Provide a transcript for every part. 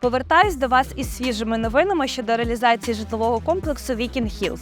Повертаюсь до вас із свіжими новинами щодо реалізації житлового комплексу Вікін Hills.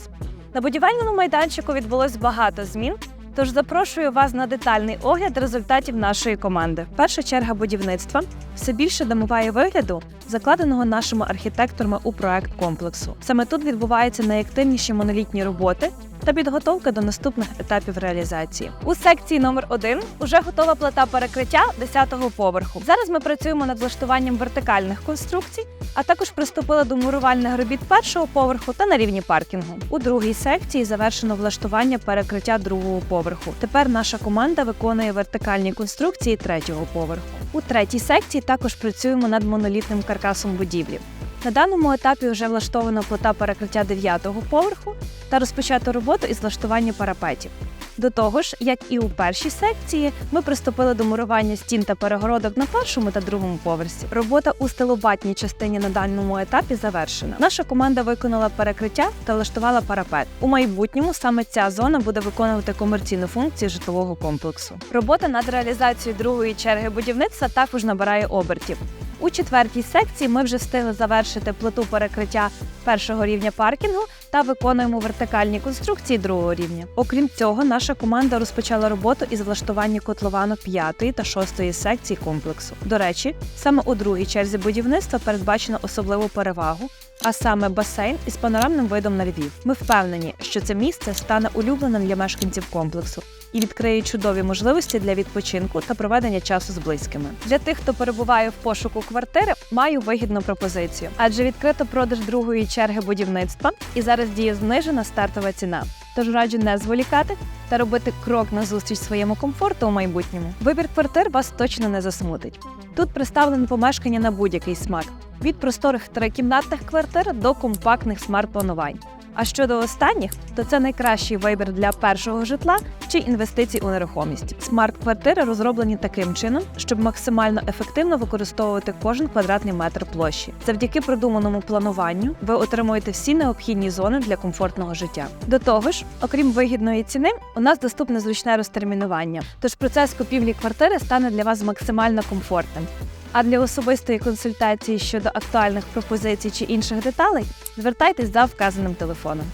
На будівельному майданчику відбулось багато змін. Тож запрошую вас на детальний огляд результатів нашої команди. Перша черга будівництва все більше домиває вигляду, закладеного нашими архітекторами у проект комплексу. Саме тут відбуваються найактивніші монолітні роботи та підготовка до наступних етапів реалізації. У секції номер 1 уже готова плита перекриття 10-го поверху. Зараз ми працюємо над влаштуванням вертикальних конструкцій, а також приступили до мурувальних робіт першого поверху та на рівні паркінгу. У другій секції завершено влаштування перекриття другого поверху. Тепер наша команда виконує вертикальні конструкції третього поверху. У третій секції також працюємо над монолітним каркасом будівлі. На даному етапі вже влаштовано плита перекриття 9-го поверху та розпочато роботу із влаштування парапетів. До того ж, як і у першій секції, ми приступили до мурування стін та перегородок на першому та другому поверсі. Робота у стелобатній частині на даному етапі завершена. Наша команда виконала перекриття та влаштувала парапет. У майбутньому саме ця зона буде виконувати комерційну функцію житлового комплексу. Робота над реалізацією другої черги будівництва також набирає обертів. У четвертій секції ми вже встигли завершити плиту перекриття першого рівня паркінгу та виконуємо вертикальні конструкції другого рівня. Окрім цього, наша команда розпочала роботу із влаштування котловану п'ятої та шостої секцій комплексу. До речі, саме у другій черзі будівництва передбачено особливу перевагу, а саме басейн із панорамним видом на Львів. Ми впевнені, що це місце стане улюбленим для мешканців комплексу і відкриє чудові можливості для відпочинку та проведення часу з близькими. Для тих, хто перебуває в пошуку квартири, маю вигідну пропозицію, адже відкрито продаж другої черги будівництва і зараз діє знижена стартова ціна. Тож раджу не зволікати та робити крок назустріч своєму комфорту у майбутньому. Вибір квартир вас точно не засмутить. Тут представлені помешкання на будь-який смак від просторих трикімнатних квартир до компактних смарт-планувань. А щодо останніх, то це найкращий вибір для першого житла чи інвестицій у нерухомість. Смарт-квартири розроблені таким чином, щоб максимально ефективно використовувати кожен квадратний метр площі. Завдяки продуманому плануванню ви отримуєте всі необхідні зони для комфортного життя. До того ж, окрім вигідної ціни, у нас доступне зручне розтермінування. Тож процес купівлі квартири стане для вас максимально комфортним. А для особистої консультації щодо актуальних пропозицій чи інших деталей звертайтесь за вказаним телефоном.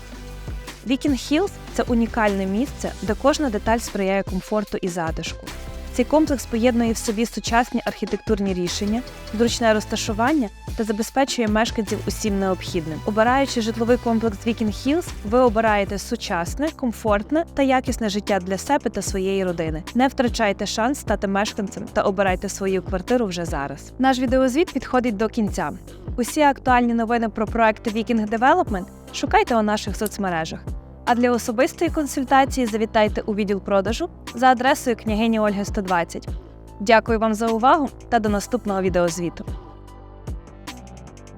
Вікінг Хілз – це унікальне місце, де кожна деталь сприяє комфорту і затишку. Цей комплекс поєднує в собі сучасні архітектурні рішення, зручне розташування та забезпечує мешканців усім необхідним. Обираючи житловий комплекс Вікінг Hills, ви обираєте сучасне, комфортне та якісне життя для себе та своєї родини. Не втрачайте шанс стати мешканцем та обирайте свою квартиру вже зараз. Наш відеозвіт підходить до кінця. Усі актуальні новини про проекти Viking Development шукайте у наших соцмережах. А для особистої консультації завітайте у відділ продажу за адресою княгині Ольги 120. Дякую вам за увагу та до наступного відеозвіту.